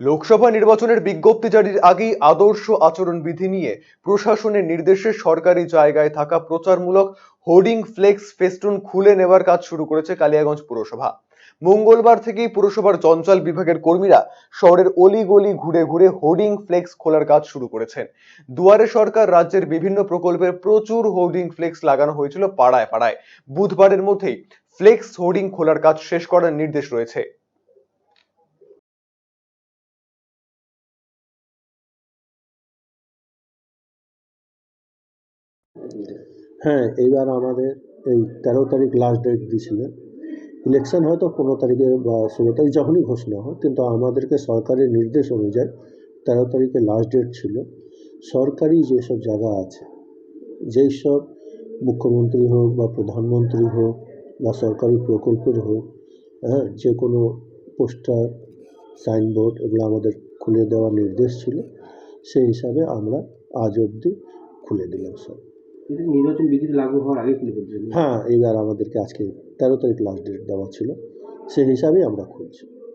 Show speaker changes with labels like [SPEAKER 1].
[SPEAKER 1] লোকসভা নির্বাচনের বিজ্ঞপ্তি জারির আগেই আদর্শ আচরণ বিধি নিয়ে প্রশাসনের নির্দেশে সরকারি জায়গায় থাকা প্রচারমূলক হোর্ডিং ফ্লেক্স ফেস্টুন খুলে নেওয়ার কাজ শুরু করেছে কালিয়াগঞ্জ পুরসভা। মঙ্গলবার থেকেই পুরসভার চঞ্চল বিভাগের কর্মীরা শহরের অলিগলি ঘুরে ঘুরে হোর্ডিং ফ্লেক্স খোলার কাজ শুরু করেছেন। দুয়ারে সরকার রাজ্যের বিভিন্ন প্রকল্পের প্রচুর হোর্ডিং ফ্লেক্স লাগানো হয়েছিল পাড়ায় পাড়ায়। বুধবারের মধ্যেই ফ্লেক্স হোর্ডিং খোলার কাজ শেষ করার নির্দেশ রয়েছে।
[SPEAKER 2] হ্যাঁ এইবার আমাদের এই তেরো তারিখ লাস্ট ডেট দিয়েছিলেন। ইলেকশন হয়তো পনেরো তারিখে বা ষোলো তারিখ যখনই ঘোষণা হয়, কিন্তু আমাদেরকে সরকারের নির্দেশ অনুযায়ী তেরো তারিখে লাস্ট ডেট ছিল। সরকারি যেসব জায়গা আছে, যেই সব মুখ্যমন্ত্রী হোক বা প্রধানমন্ত্রী হোক বা সরকারি প্রকল্পের হোক হ্যাঁ যে কোনো পোস্টার, সাইনবোর্ড এগুলো আমাদের খুলে দেওয়ার নির্দেশ ছিল, সেই হিসাবে আমরা আজ অবধি খুলে দিলাম সব।
[SPEAKER 3] নির্বাচন বিধি লাগু হওয়ার আগে খুলে ফেলছেন
[SPEAKER 2] হ্যাঁ এইবার আমাদেরকে আজকে তেরো তারিখ লাস্ট ডেট দেওয়া ছিল। সেই হিসাবেই আমরা খুলছি।